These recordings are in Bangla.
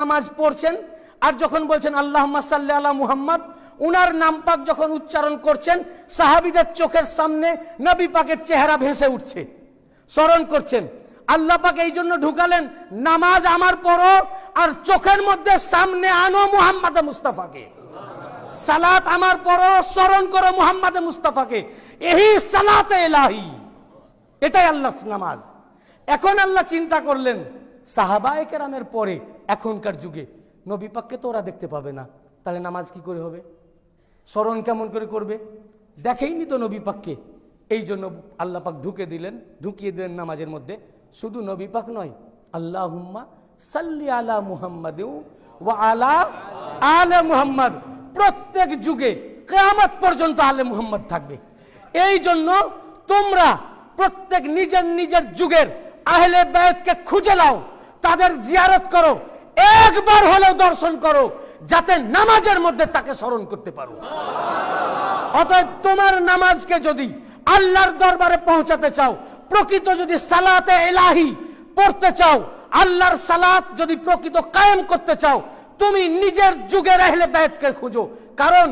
নামাজ পড়ছেন, আর যখন বলছেন আল্লাহ সাল্লি আলা মুহাম্মদ উনার নাম পাক যখন উচ্চারণ করছেন, সাহাবিদের চোখের সামনে নবী পাকের চেহারা ভেসে উঠছে, স্মরণ করছেন। আল্লাহ পাক এই জন্য ঢুকালেন, নামাজ আমার পড়ো, আর চোখের মধ্যে সামনে আনো মুহাম্মদ মুস্তাফাকে। সালাত আমার পড়ো, স্মরণ করো মুহাম্মদ মুস্তাফাকে। এই সালাতে এলাহি। এটাই আল্লাহ নামাজ। এখন আল্লাহ চিন্তা করলেন সাহাবায়ে কেরামের পরে এখনকার যুগে। নবী পাককে তো ওরা দেখতে পাবে না। তাহলে নামাজ কি করে হবে? স্মরণ কেমন করে করবে? দেখেইনি তো নবী পাককে। এই জন্য আল্লাহ পাক ঢুকে দিলেন, ঢুকিয়ে দিলেন নামাজের মধ্যে। শুধু নবী পাক নয় আল্লাহ হুম্মা সাল্লি আলা মুহাম্মদ আলা আলে মুহাম্মদ। প্রত্যেক যুগে কেয়ামত পর্যন্ত আলে মুহাম্মদ থাকবে। এই জন্য তোমরা প্রত্যেক নিজের নিজের যুগের আহলে বেদকে খুঁজে লাও তাদের জিয়ারত করো, একবার হলেও দর্শন করো, যাতে নামাজের মধ্যে তাকে স্মরণ করতে পারো। অতএব তোমার নামাজকে যদি আল্লাহর দরবারে পৌঁছাতে চাও, প্রকৃত যদি সালাতে এলাহি পড়তে চাও, আল্লাহর সালাত যদি প্রকৃত কায়েম করতে চাও, তুমি নিজের যুগের আহলে বেদকে খুঁজো। কারণ,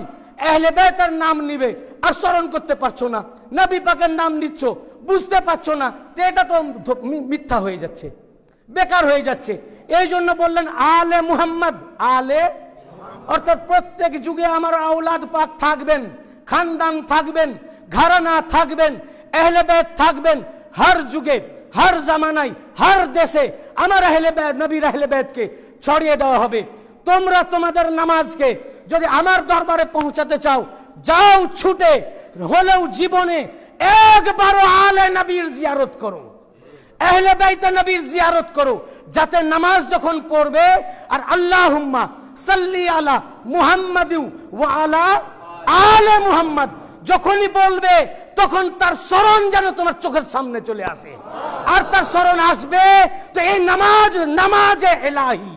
আহলে বেতের নাম নিবে আর স্মরণ করতে পারছ না। নবী পাকের নাম নিচ্ছ বুঝতে পারছ না, তো এটা তো মিথ্যা হয়ে যাচ্ছে, বেকার হয়ে যাচ্ছে। এই জন্য বললেন, আলে মুহাম্মদ, আলে, অর্থাৎ প্রত্যেক যুগে আমার আওলাদ পাক থাকবেন, খানদান থাকবেন, ঘরানা থাকবেন এহলে বেদ থাকবেন, হর যুগে, হর জামানায়, হর দেশে আমার আহলে বেদ, নবীর আহলে বেদকে ছড়িয়ে দেওয়া হবে। তোমরা তোমাদের নামাজকে যদি আমার দরবারে পৌঁছাতে চাও, যাও ছুটে, হলেও জীবনে একবারও আলে নবীর জিয়ারত করো। আহলে বাইতে নবীর জিয়ারত করো, যাতে নামাজ যখন পড়বে, আর আল্লাহুম্মা সাল্লি আলা মুহাম্মাদ আলা আলে মুহাম্মদ। যখনই বলবে, তখন তার স্মরণ যেন তোমার চোখের সামনে চলে আসে। আর তার স্মরণ আসবে, তো এই নামাজ, নামাজে এলাহি।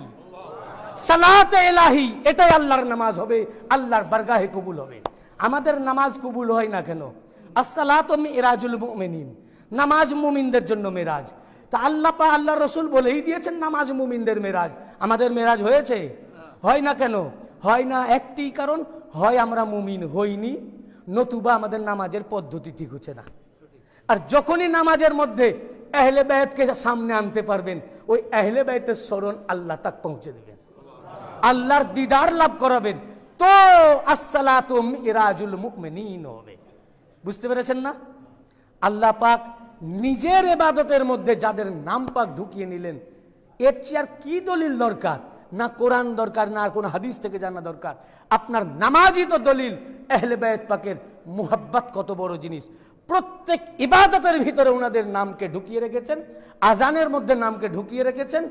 সালাতে এলাহি, এটাই আল্লাহর নামাজ হবে, আল্লাহর বারগাহে কবুল হবে। আমাদের নামাজ কবুল হয় না কেন? আসসালাত মিরাজুল মুমিনিন, নামাজ মুমিনদের জন্য মেরাজ। তা আল্লাহ পা আল্লাহ রসুল বলেই দিয়েছেন নামাজ মুমিনদের মেরাজ। আমাদের মেরাজ হয়েছে? হয় না কেন? হয় না একটি কারণ, হয় আমরা মুমিন হইনি, নতুবা আমাদের নামাজের পদ্ধতি ঠিক হচ্ছে না। আর যখনই নামাজের মধ্যে আহলে বেতকে সামনে আনতে পারবেন, ওই আহলে বেতের স্মরণ আল্লাহ তাক পৌঁছে দেবেন। আল্লাহর দিদার লাভ করাবেন। তো আসসালাতু মিরাজুল মুমিনিন হবে। বুঝতে পেরেছেন না? আল্লাহ পাক নিজের এবাদতের মধ্যে যাদের নাম পাক ঢুকিয়ে নিলেন, এর চেয়ে আর কি দলিল দরকার? না কোরআন দরকার, না কোনো হাদিস থেকে জানা দরকার? আপনার নামাজই তো দলিল। এহলে বায়ত পাকের মুহাব্বত কত বড় জিনিস। প্রত্যেক ইবাদতের ভিতরে ওনাদের নামকে ঢুকিয়ে রেখেছেন, আজানের মধ্যে নামকে ঢুকিয়ে রেখেছেন,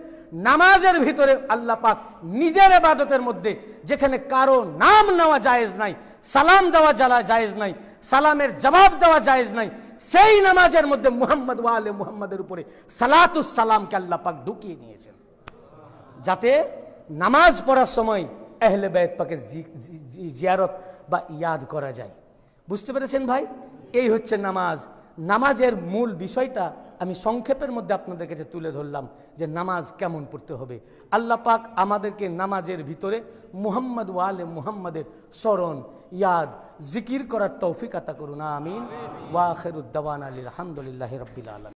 নামাজের ভিতরে আল্লাহ পাক নিজের ইবাদতের মধ্যে যেখানে কারও নাম নেওয়া জায়েজ নাই, সালাম দেওয়া জ্বালা জায়েজ নাই সালামের জবাব দেওয়া জায়েজ নাই। সেই নামাজের মধ্যে মুহাম্মদ ওয়ালে মুহাম্মদের উপরে সালাতুস সালামকে আল্লাহ পাক ঢুকিয়ে নিয়েছেন যাতে নামাজ পড়ার সময় এহলে জি- জি- জিয়ারত বা ইয়াদ করা যায়। বুঝতে পেরেছেন ভাই? এই হচ্ছে নামাজ। নামাজের মূল বিষয়টা আমি সংক্ষেপের মধ্যে আপনাদের কাছে তুলে ধরলাম যে নামাজ কেমন পড়তে হবে। আল্লাহ পাক আমাদেরকে নামাজের ভিতরে মুহাম্মদ ওয়ালে মুহাম্মদের স্মরণ, ইয়াদ, জিকির করার তৌফিক আতা করুন। আমিন। ওয়াখেরুদ্দাওয়ান আলী আলহামদুলিল্লাহ রবিল আলম